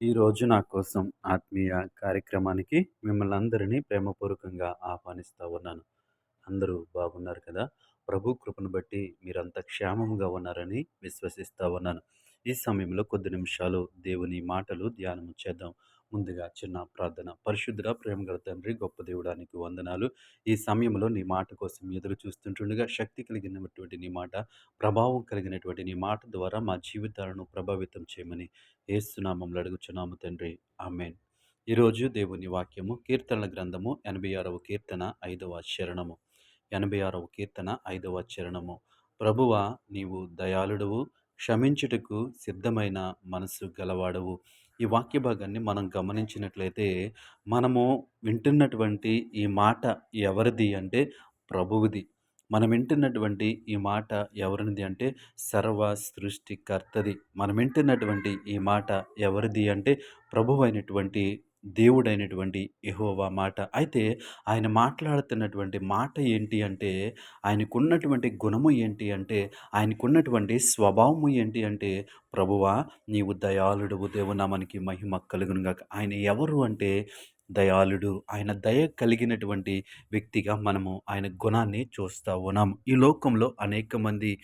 ఈరోజు నా కోసం ఆత్మీయ కార్యక్రమానికి మిమ్మల్ని అందరినీ ప్రేమపూర్వకంగా ఆహ్వానిస్తూ ఉన్నాను. అందరూ బాగున్నారు కదా! ప్రభు కృపను బట్టి మీరంతా క్షేమంగా ఉన్నారని విశ్వసిస్తా ఉన్నాను. ఈ సమయంలో కొద్ది నిమిషాలు దేవుని మాటలు ధ్యానం చేద్దాం. ముందుగా చిన్న ప్రార్థన. పరిశుద్ధుడ ప్రేమగల తండ్రి గొప్ప దేవుడానికి వందనాలు. ఈ సమయంలో నీ మాట కోసం ఎదురు చూస్తుంటుండగా శక్తి కలిగినటువంటి నీ మాట, ప్రభావం కలిగినటువంటి నీ మాట ద్వారా మా జీవితాలను ప్రభావితం చేయమని ఏసునామంలో అడుగుచున్నాము తండ్రి. ఆమెన్. ఈరోజు దేవుని వాక్యము కీర్తనల గ్రంథము ఎనభై ఆరవ కీర్తన ఐదవ చరణము ఎనభై ఆరవ కీర్తన ఐదవ చరణము ప్రభువ నీవు దయాళుడువు క్షమించుటకు సిద్ధమైన మనసు గలవాడవు. ఈ వాక్య భాగాన్ని మనం గమనించినట్లయితే మనము వింటున్నటువంటి ఈ మాట ఎవరిది అంటే ప్రభువుది. మనం వింటున్నటువంటి ఈ మాట ఎవరిది అంటే సర్వ సృష్టికర్తది. మనం వింటున్నటువంటి ఈ మాట ఎవరిది అంటే ప్రభువైనటువంటి దేవుడైనటువంటి ఎహోవా మాట. అయితే ఆయన మాట్లాడుతున్నటువంటి మాట ఏంటి అంటే ఆయనకున్నటువంటి గుణము ఏంటి అంటే ఆయనకున్నటువంటి స్వభావము ఏంటి అంటే ప్రభువా నీవు దయాళుడువు. దేవునామానికి మహిమ కలుగునుగాక ఆయన ఎవరు అంటే దయాళుడు. ఆయన దయ కలిగినటువంటి వ్యక్తిగా మనము ఆయన గుణాన్ని చూస్తూ ఉన్నాము ఈ లోకంలో అనేక మంది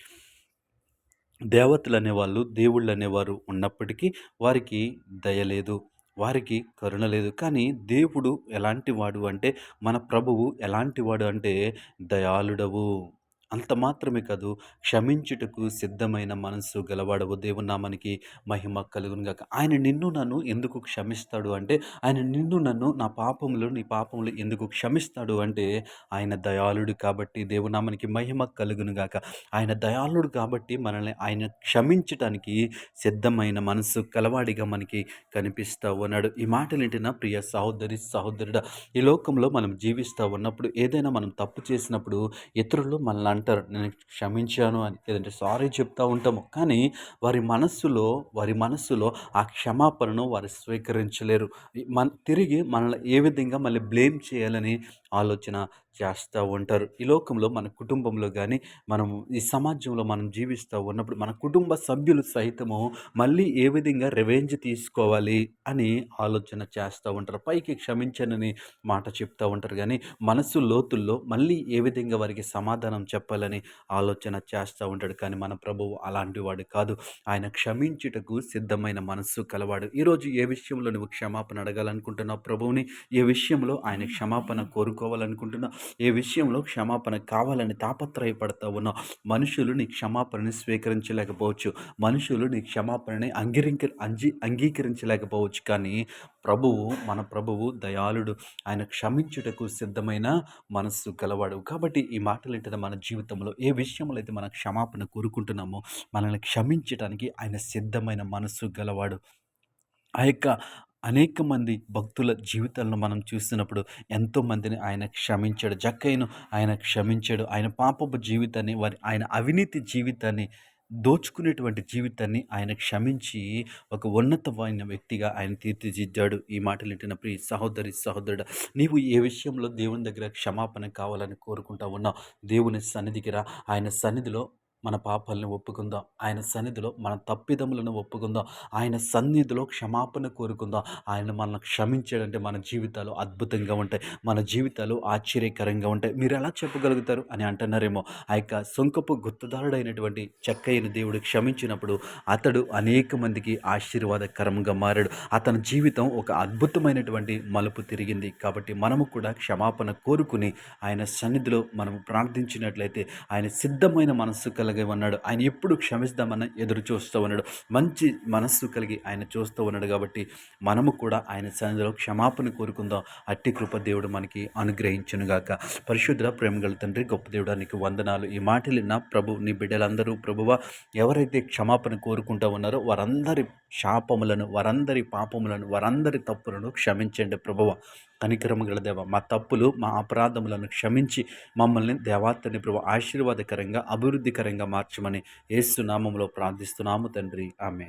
దేవతలు అనేవాళ్ళు దేవుళ్ళు అనేవారు ఉన్నప్పటికీ వారికి దయ లేదు. వారికి కరుణ లేదు. కానీ దేవుడు ఎలాంటి వాడు అంటే మన ప్రభువు ఎలాంటి వాడు అంటే దయాళుడవు. అంత మాత్రమే కాదు క్షమించుటకు సిద్ధమైన మనస్సు గలవాడవు. దేవునామానికి మహిమ కలుగునుగాక ఆయన నిన్ను నన్ను ఎందుకు క్షమిస్తాడు అంటే ఆయన నిన్ను నన్ను నా పాపములు నీ పాపములు ఎందుకు క్షమిస్తాడు అంటే ఆయన దయాళుడు కాబట్టి దేవునామానికి మహిమ కలుగునుగాక ఆయన దయాళుడు కాబట్టి మనల్ని ఆయన క్షమించటానికి సిద్ధమైన మనస్సు కలవాడిగా మనకి కనిపిస్తూ ఉన్నాడు. ఈ మాటలు వింటున్న ప్రియ సహోదరి సహోదరుడు ఈ లోకంలో మనం జీవిస్తూ ఉన్నప్పుడు ఏదైనా మనం తప్పు చేసినప్పుడు ఇతరులు మనల్ని అంటారు. నేను క్షమించాను అని. లేదంటే సారీ చెప్తూ ఉంటాము. కానీ వారి మనస్సులో వారి మనస్సులో ఆ క్షమాపణను వారు స్వీకరించలేరు. మన తిరిగి మనల్ని ఏ విధంగా మళ్ళీ బ్లేమ్ చేయాలని ఆలోచన చేస్తూ ఉంటారు. ఈ లోకంలో మన కుటుంబంలో కానీ మనం ఈ సమాజంలో మనం జీవిస్తూ ఉన్నప్పుడు మన కుటుంబ సభ్యులు సహితము మళ్ళీ ఏ విధంగా రివెంజ్ తీసుకోవాలి అని ఆలోచన చేస్తూ ఉంటారు. పైకి క్షమించనని మాట చెప్తూ ఉంటారు కానీ మనసు లోతుల్లో మళ్ళీ ఏ విధంగా వారికి సమాధానం చెప్పాలని ఆలోచన చేస్తూ ఉంటాడు. కానీ మన ప్రభువు అలాంటి వాడు కాదు. ఆయన క్షమించుటకు సిద్ధమైన మనస్సు కలవాడు. ఈరోజు ఏ విషయంలో నువ్వు క్షమాపణ అడగాలనుకుంటున్నావు ప్రభువుని? ఏ విషయంలో ఆయన క్షమాపణ కోరుకోవాలనుకుంటున్నావు? ఏ విషయంలో క్షమాపణ కావాలని తాపత్రయపడతా ఉన్నా మనుషులు నీ క్షమాపణని స్వీకరించలేకపోవచ్చు. మనుషులు నీ క్షమాపణని అంగీకరి అంజీ అంగీకరించలేకపోవచ్చు. కానీ ప్రభువు మన ప్రభువు దయాళుడు. ఆయన క్షమించుటకు సిద్ధమైన మనస్సు గలవాడు. కాబట్టి ఈ మాటలు ఏంటంటే మన జీవితంలో? ఏ విషయంలో అయితే మన క్షమాపణ కోరుకుంటున్నామో మనల్ని క్షమించడానికి ఆయన సిద్ధమైన మనస్సు గలవాడు. ఆ యొక్క అనేక మంది భక్తుల జీవితాలను మనం చూసినప్పుడు ఎంతోమందిని ఆయన క్షమించాడు. జక్కయ్యను ఆయన క్షమించాడు. ఆయన పాపపు జీవితాన్ని వారి ఆయన అవినీతి జీవితాన్ని దోచుకునేటువంటి జీవితాన్ని ఆయన క్షమించి ఒక ఉన్నతమైన వ్యక్తిగా ఆయన తీర్చిదిద్దాడు. ఈ మాటలు వింటున్న ప్రియ సహోదరి సహోదరుడు నీవు ఏ విషయంలో దేవుని దగ్గర క్షమాపణ కావాలని కోరుకుంటా ఉన్నావు? దేవుని సన్నిధికి రా. ఆయన సన్నిధిలో మన పాపాలను ఒప్పుకుందాం. ఆయన సన్నిధిలో మన తప్పిదములను ఒప్పుకుందాం. ఆయన సన్నిధిలో క్షమాపణ కోరుకుందాం. ఆయన మనల్ని క్షమించాడంటే మన జీవితాలు అద్భుతంగా ఉంటాయి. మన జీవితాలు ఆశ్చర్యకరంగా ఉంటాయి. మీరు ఎలా చెప్పగలుగుతారు? అని అంటున్నారేమో. ఆ యొక్క సొంకపు గుర్తుదారుడైనటువంటి చెక్కయ్యని దేవుడు క్షమించినప్పుడు అతడు అనేక మందికి ఆశీర్వాదకరంగా మారాడు. అతని జీవితం ఒక అద్భుతమైనటువంటి మలుపు తిరిగింది. కాబట్టి మనము కూడా క్షమాపణ కోరుకుని ఆయన సన్నిధిలో మనం ప్రార్థించినట్లయితే ఆయన సిద్ధమైన మనస్సు కల కలిగి ఉన్నాడు ఆయన ఎప్పుడు క్షమిస్తామని ఎదురు చూస్తూ ఉన్నాడు. మంచి మనస్సు కలిగి ఆయన చూస్తూ ఉన్నాడు కాబట్టి మనము కూడా ఆయన సన్నిధిలో క్షమాపణ కోరుకుందాం. అట్టి కృప దేవుడు మనకి అనుగ్రహించునుగాక. పరిశుద్ధ ప్రేమగల తండ్రి గొప్ప దేవుడానికి వందనాలు. ఈ మాటలు నా ప్రభు నీ బిడ్డలందరూ ప్రభువ ఎవరైతే క్షమాపణ కోరుకుంటూ ఉన్నారో వారందరి శాపములను వారందరి పాపములను వారందరి తప్పులను క్షమించండి ప్రభువ. కనికరము గల దేవ మా తప్పులు మా అపరాధములను క్షమించి మమ్మల్ని దేవాత్తని ప్రభు ఆశీర్వాదకరంగా అభివృద్ధికరంగా మార్చమని ఏసునామంలో ప్రార్థిస్తున్నాము తండ్రి. ఆమె